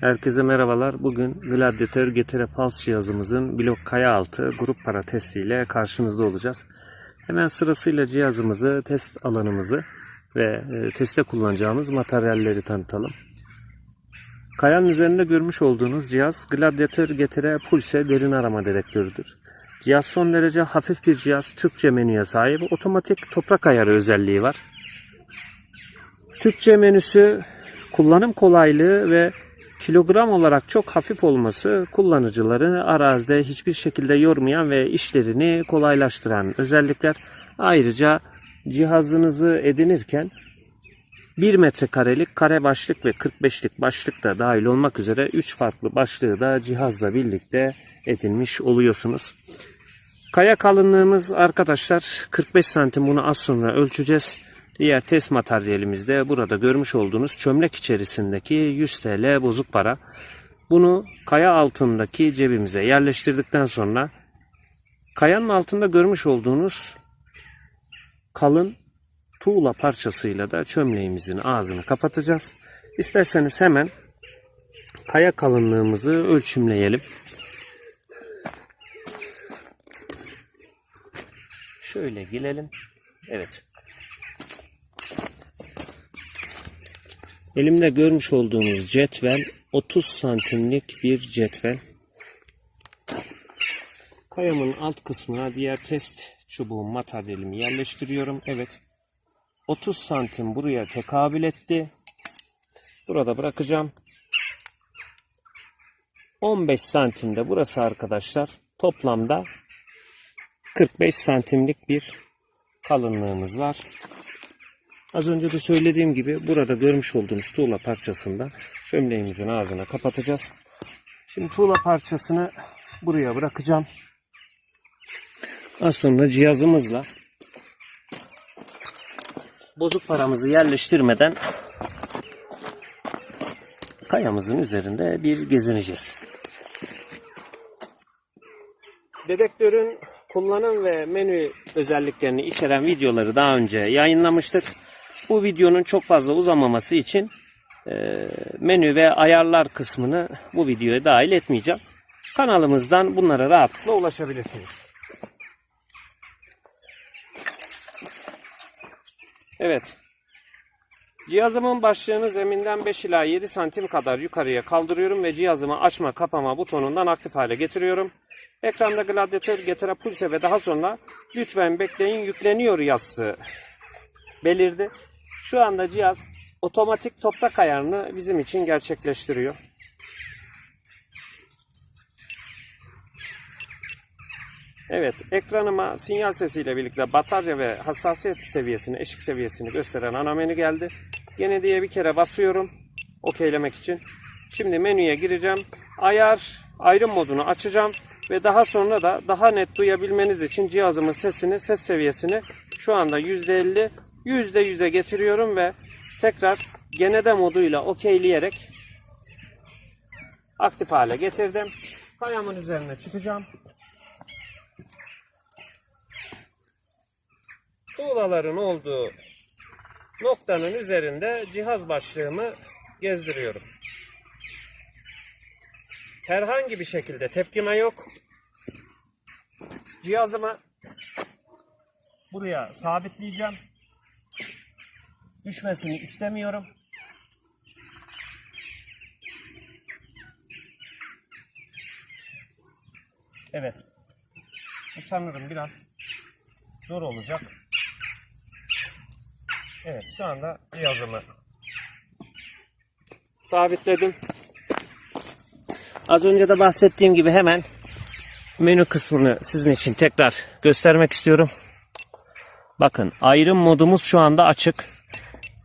Herkese merhabalar. Bugün Gladiator GTR Pulse cihazımızın blok kaya altı grup para testiyle karşınızda olacağız. Hemen sırasıyla cihazımızı, test alanımızı ve e, teste kullanacağımız materyalleri tanıtalım. Kayanın üzerinde görmüş olduğunuz cihaz Gladiator GTR Pulse derin arama dedektörüdür. Cihaz son derece hafif bir cihaz. Türkçe menüye sahip. Otomatik toprak ayarı özelliği var. Türkçe menüsü kullanım kolaylığı ve kilogram olarak çok hafif olması kullanıcıları arazide hiçbir şekilde yormayan ve işlerini kolaylaştıran özellikler. Ayrıca cihazınızı edinirken 1 metrekarelik kare başlık ve 45'lik başlık da dahil olmak üzere 3 farklı başlığı da cihazla birlikte edinmiş oluyorsunuz. Kaya kalınlığımız arkadaşlar 45 santim bunu az sonra ölçeceğiz. Diğer test materyalimizde burada görmüş olduğunuz çömlek içerisindeki 100 TL bozuk para. Bunu kaya altındaki cebimize yerleştirdikten sonra kayanın altında görmüş olduğunuz kalın tuğla parçasıyla da çömleğimizin ağzını kapatacağız. İsterseniz hemen kaya kalınlığımızı ölçümleyelim. Şöyle gelelim. Evet. Elimde görmüş olduğunuz cetvel 30 santimlik bir cetvel. Kayamın alt kısmına diğer test çubuğum materyalimi yerleştiriyorum. Evet. 30 santim buraya tekabül etti. Burada bırakacağım. 15 santimde burası arkadaşlar. Toplamda 45 santimlik bir kalınlığımız var. Az önce de söylediğim gibi burada görmüş olduğunuz tuğla parçasında çömleğimizin ağzına kapatacağız. Şimdi tuğla parçasını buraya bırakacağım. Az sonra cihazımızla bozuk paramızı yerleştirmeden kayamızın üzerinde bir gezineceğiz. Dedektörün kullanım ve menü özelliklerini içeren videoları daha önce yayınlamıştık. Bu videonun çok fazla uzamaması için e, menü ve ayarlar kısmını bu videoya dahil etmeyeceğim. Kanalımızdan bunlara rahatlıkla ulaşabilirsiniz. Evet. Cihazımın başlığını zeminden 5 ila 7 santim kadar yukarıya kaldırıyorum ve cihazımı açma kapama butonundan aktif hale getiriyorum. Ekranda Gladiator, Getera Pulse ve daha sonra lütfen bekleyin yükleniyor yazısı belirdi. Şu anda cihaz otomatik toprak ayarını bizim için gerçekleştiriyor. Evet, ekranıma sinyal sesiyle birlikte batarya ve hassasiyet seviyesini, eşik seviyesini gösteren ana menü geldi. Yine diye bir kere basıyorum okeylemek için. Şimdi menüye gireceğim. Ayar, ayrım modunu açacağım ve daha sonra da daha net duyabilmeniz için cihazımın sesini, ses seviyesini şu anda %50, %100'e getiriyorum ve tekrar genede moduyla okeyleyerek aktif hale getirdim. Kayamın üzerine çıkacağım. tuğlaların olduğu noktanın üzerinde cihaz başlığımı gezdiriyorum. Herhangi bir şekilde tepkime yok. Cihazımı buraya sabitleyeceğim. Düşmesini istemiyorum. Evet. Bu sanırım biraz zor olacak. Evet şu anda cihazımı sabitledim. Az önce de bahsettiğim gibi hemen menü kısmını sizin için tekrar göstermek istiyorum. Bakın ayrım modumuz şu anda açık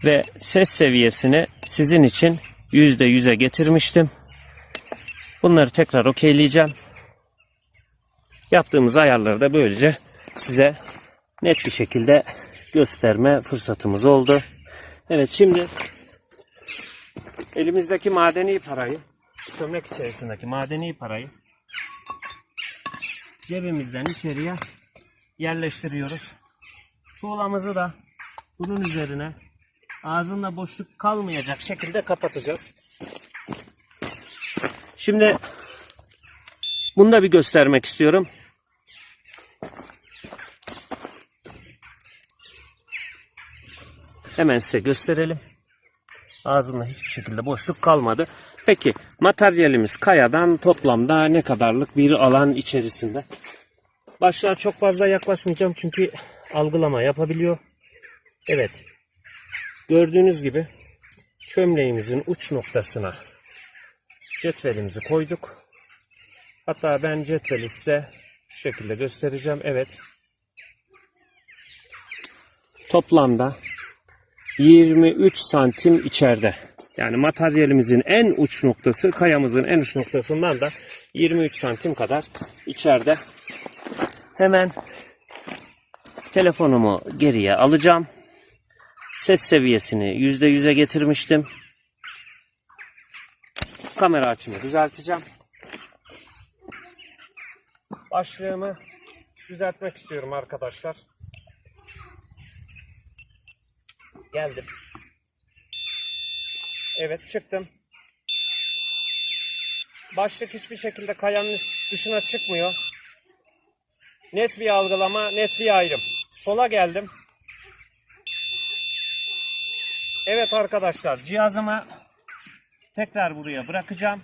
ve ses seviyesini sizin için %100'e getirmiştim. Bunları tekrar okeyleyeceğim. Yaptığımız ayarları da böylece size net bir şekilde gösterme fırsatımız oldu. Evet şimdi elimizdeki madeni parayı çömlek içerisindeki madeni parayı cebimizden içeriye yerleştiriyoruz. Tuğlamızı da bunun üzerine ağzında boşluk kalmayacak şekilde kapatacağız. Şimdi bunu da bir göstermek istiyorum. Hemen size gösterelim. Ağzında hiçbir şekilde boşluk kalmadı. Peki materyalimiz kayadan toplamda ne kadarlık bir alan içerisinde? Başlığa çok fazla yaklaşmayacağım çünkü algılama yapabiliyor. Evet. Gördüğünüz gibi çömleğimizin uç noktasına cetvelimizi koyduk. Hatta ben cetveli size şu şekilde göstereceğim. Evet. Toplamda 23 santim içeride. Yani materyalimizin en uç noktası, kayamızın en uç noktasından da 23 santim kadar içeride. Hemen telefonumu geriye alacağım. Ses seviyesini %100'e getirmiştim. Kamera açımı düzelteceğim. Başlığımı düzeltmek istiyorum arkadaşlar. Geldim. Evet çıktım. Başlık hiçbir şekilde kayanın dışına çıkmıyor. Net bir algılama, net bir ayrım. Sola geldim. Evet arkadaşlar cihazımı tekrar buraya bırakacağım.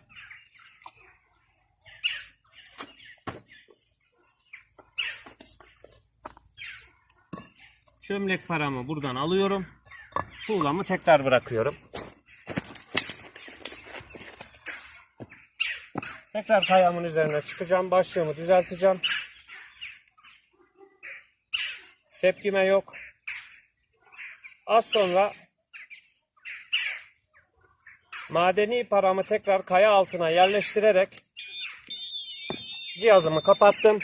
Çömlek paramı buradan alıyorum. Tuğlamı tekrar bırakıyorum. Tekrar kayamın üzerine çıkacağım. Başlığımı düzelteceğim. Tepkime yok. Az sonra madeni paramı tekrar kaya altına yerleştirerek cihazımı kapattım.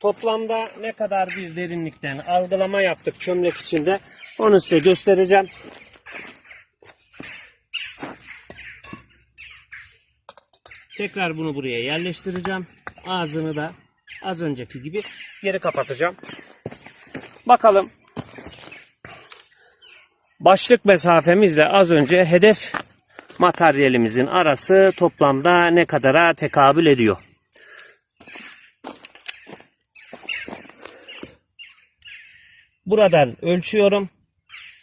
Toplamda ne kadar bir derinlikten algılama yaptık çömlek içinde onu size göstereceğim. Tekrar bunu buraya yerleştireceğim. Ağzını da az önceki gibi geri kapatacağım. Bakalım. Başlık mesafemizle az önce hedef materyalimizin arası toplamda ne kadara tekabül ediyor? Buradan ölçüyorum.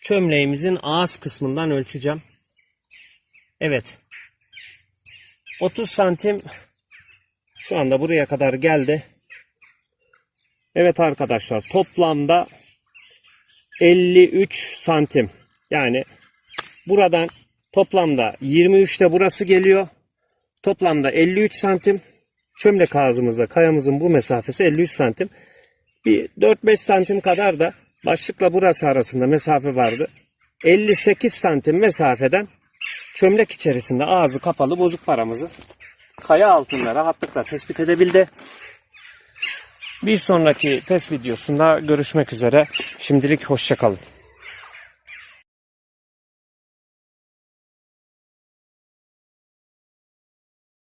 Çömleğimizin ağız kısmından ölçeceğim. Evet. 30 santim şu anda buraya kadar geldi. Evet arkadaşlar toplamda 53 santim. Yani buradan toplamda 23'te burası geliyor. Toplamda 53 santim. Çömlek ağzımızda kayamızın bu mesafesi 53 santim. Bir 4-5 santim kadar da başlıkla burası arasında mesafe vardı. 58 santim mesafeden çömlek içerisinde ağzı kapalı bozuk paramızı kaya altında rahatlıkla tespit edebildi. Bir sonraki test videosunda görüşmek üzere. Şimdilik hoşçakalın.